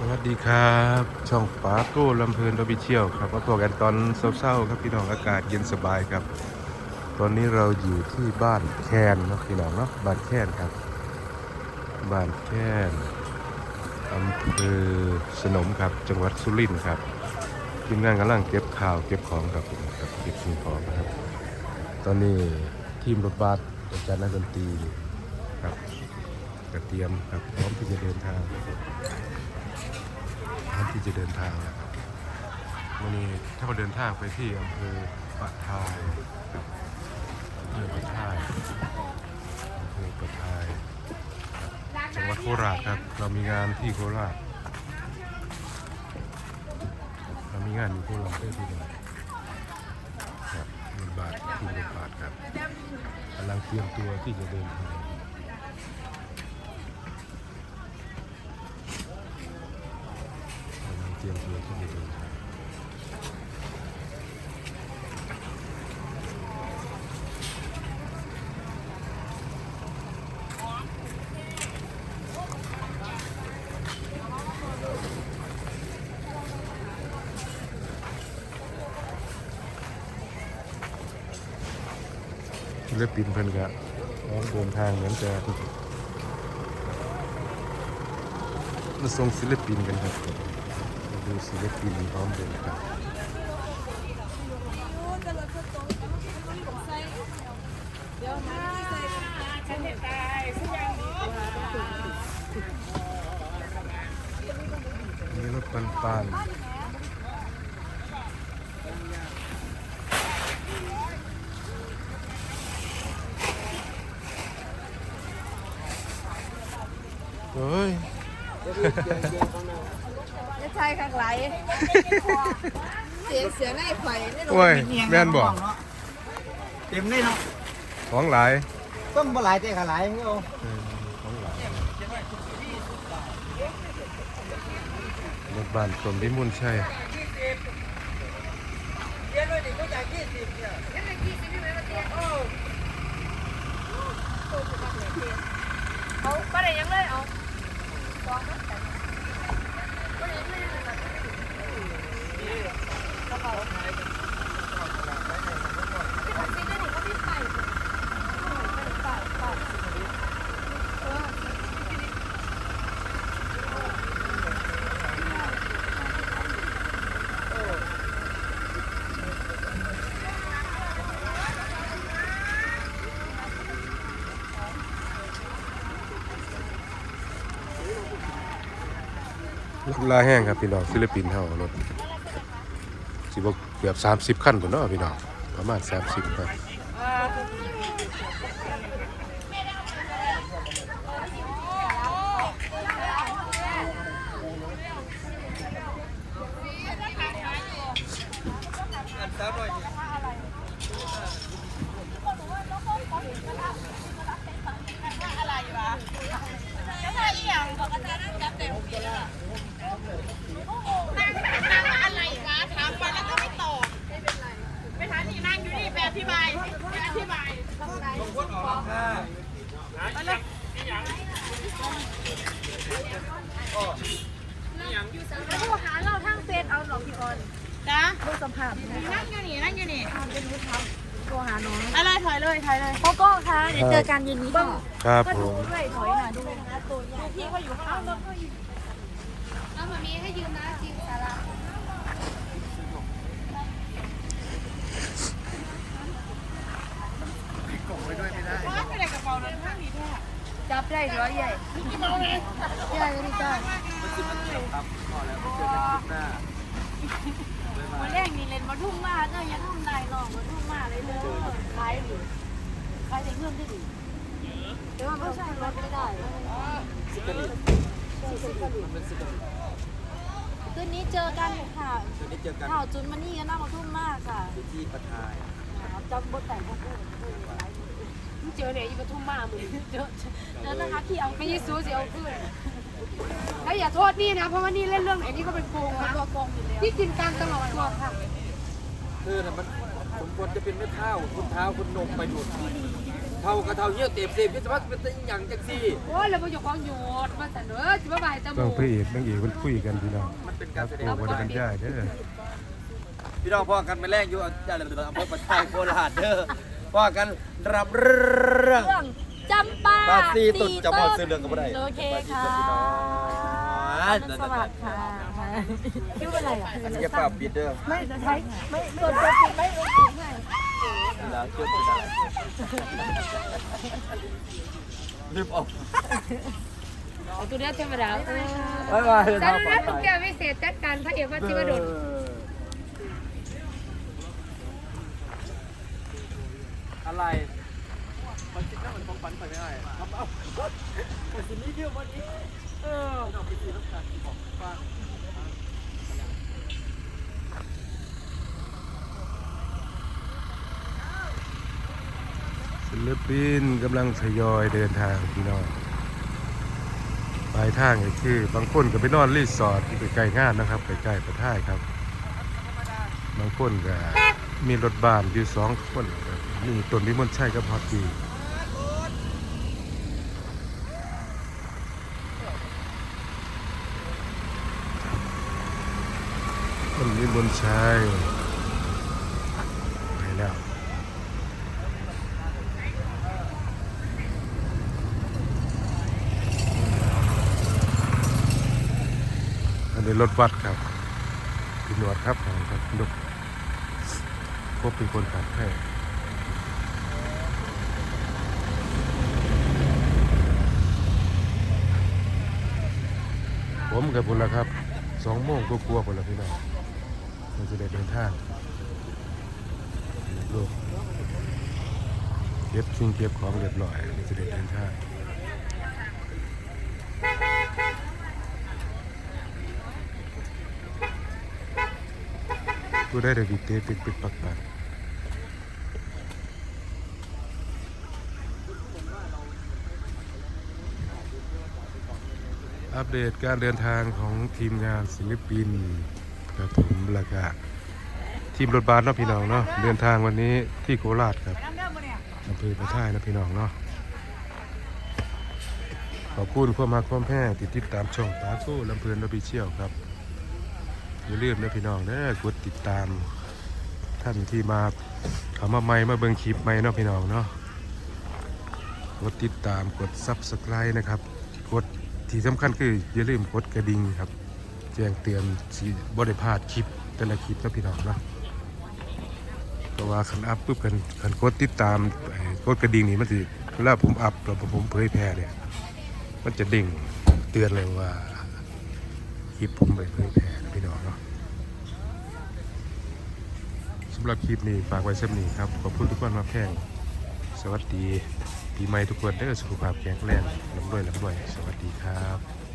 สวัสดีครับ ช่องปาโก้ลำเพลินดอบิเชียลครับมาตัวกันตอนเศร้าๆครับพี่น้องอากาศเย็นสบายครับ ตอนนี้เราอยู่ที่บ้านแคนเนาะพี่น้องเนาะบ้านแคนครับ บ้านแคนอำเภอสนมครับจังหวัดสุรินทร์ครับทีมงานกำลังเก็บข่าวเก็บของครับครับเก็บสิ่งของนะครับ ตอนนี้ทีมรถบัสอาจารย์นักดนตรีครับกระเตรียมครับพร้อมที่จะเดินทางพร้อมที่จะ เดินทางแล้วครับวันนี้ถ้าเราเดินทางไปที่อำเภอปะทายอำเภอปะทายอำเภอปะทายจังหวัดโคราชครับ เรามีงานที่โคราชเรามีงานอยู่โคราชด้วยที่นี่ครับรถบาทที่รถบาทครับกำลังเตรียมตัวที่จะเดินทาง กำลัง เตรียมตัวที่จะเดินทางศิลปินเพิ่นก็พร้อมเดินทางเหมือนจะมาส่งศิลปินกันครับ ดูศิลปินพร้อมเดินทางนี่รถปันปันเฮ้ย จะใช่ข้างไหลเสียงเสียงในไข่นี่โอ้ยแม่นบอกเต็มเลยเนาะของหลายต้มบ่หลายแต่ก็หลายเนาะเออของหลายรถบ้านสมพิมุลใช่เขาก็ได้ยังเลยเอา Yeah. ลาแห้งครับพี่น้องศิลปินเท่ารถสิบเกือบสามสิบขั้นผมเนาะพี่น้องประมาณสามสิบครับ อะไรวะถามไปแล้วก็ไม่ตอบไม่ทันนี่นั่งอยู่นี่ไปอธิบายไปอธิบายแล้วโทรหาเราทางเฟซเอาหรอกพี่ออนจ้าดูสัมผัสนั่งอยู่นี่นั่งอยู่นี่โทรหาน้องอะไรถอยเลยถอยเลยโกโก้ค่ะเดี๋ยวเจอกันเย็นนี้ค่ะครับก็ผดูมด้วยถอยหน่อยดูนะตัวใหญ่พี่เขาอยู่ข้างหลัง เอาแบบนี้ให้ยืมนะจริงสาระไม่ได้กระเป๋าเดินข้างนี้แท้จับได้ร้อยใหญ่ใหญ่ไม่ได้มาแรกนี่เล่นมาทุ่มมาเจ้าย่าทำลายน้องมาทุ่มมาเลยเด้อขายดิขายแต่เงื่อนที่ดิแต่ว่าเขาใช้รถไม่ได้ คืนนี้เจอกันค่ะจะได้เจอกันข่าวจุนมันนี่กันน่ามาทุ่มมากค่ะที่ปะทายจำบทแต่งของพูดเจอเนี่ยอีปทุมมามึงเจอเจอนะคะที่เอาไม่ยี่ซูสิเอาขึ้นแล้วอย่าโทษนี่นะ เพราะว่านี่เล่นเรื่องไหนนี่ก็เป็นโกงนะตัวโกงอยู่แล้วที่กินกลางตลอดตัวค่ะคือน่ะมันสมควรจะเป็นแม่เท้าคุณเท้าคุณนมไปหมด เท่ากับเท่าเหี้ยวเต็มเต็มจะมาเป็นตัวอย่างจังซี่ โอ้ยแล้วบ่อยู่ของหยุดมาสั่นเด้อสิบ่บายตะต้มูองพระเอกนางเอกมันคุยกันพี่น้องมันเป็นคการัรบแสดโอ้งวันกันได้เด้อพี่น้องพ่อกันไปแรกอยู่อะไรอำเภอประทายโคราชเด้อพ่อกันรับเรื่องเรื่องจำปาบาซีตุดจะพอซื้อเรื่องก็บ่ได้ โอเคค่ะอ่าสวัสดีค่ะคิดว่าอะไรอะอันนี้จะปรับปิดเด้อไม่ใช่ไม่กดกดปิดไม่ ไม่ปิดให้เวลาเชื่อมได้รีบออกเอาตัวเนี้ยเทวดาเออบ๊ายบายสารุนักตุ๊กแกวิเศษจัดการพระเอกวัดจิวดลอะไรมันคิดว่ามันคงฝันไปไม่ได้เอาเอาแต่สิ่งนี้เดียววันนี้เออเราไปซื้อน้ำตาลบอกว่า ศิลปินกำลังทยอยเดินทางพี่น้องปลายทางก็คือบางคนก็ไปนอนรีสอร์ทที่ใกล้งานนะครับใกล้ๆประท่ายครับ บางคนก็มีรถบานอยู่สองคนมีตนวิมลชัยกับฮอตดีตนวิมลชัยไปแล้ว อั นนี้รถบัสครับพี่หนวดครับครับลูกพบเป็นคนขับให้ผมกับพุ่นละครับสองโมงก็กลัวพุ่นละพี่น้องเราจะได้เดินทางลูกเก็บสิ่งเก็บของเรียบร้อยเราจะได้เดินทางูได้แต่บีเตะปิดปากปากอัปเดตการเดินทางของทีมงานศิลปินกระผมและกะทีมรถบัสเนาะพี่น้องเนาะเดินทางวันนี้ที่โคราชครับอำเภอประท่ายนะพี่น้องเนาะขอบคุณความมาความแพร่ติดติดตามช่องปาโก้ลำเพลินรบิเชี่ยวครับ อย่าลืมนะพี่น้องเด้อกดติดตาม ท่านที่มาเขามาใหม่มาเบิ่งคลิปใหม่เนาะพี่น้องเนาะกดติดตามกด Subscribe นะครับกดที่สำคัญคืออย่าลืมกดกระดิ่งครับแจ้งเตือนสิบ่ได้พลาดคลิปแต่ละคลิปนะพี่น้องเนาะเพราะว่าคันอัพปุ๊บคันคันกดติดตามกดกระดิ่งนี่มันสิเวลาผมอัพแล้วผมเผยแพร่เนี่ยมันจะเด้งเตือนเลยว่าคลิปผมไปเผยแพร่ พี่น้องเนาะสำหรับคลิปนี้ฝากไว้เส้นนี้ครับ ขอบคุณทุกคนมาแข่งสวัสดีปีใหม่ทุกคนได้สุขภาพแข็งแรงลำด้วยลำด้วย สวัสดีครับ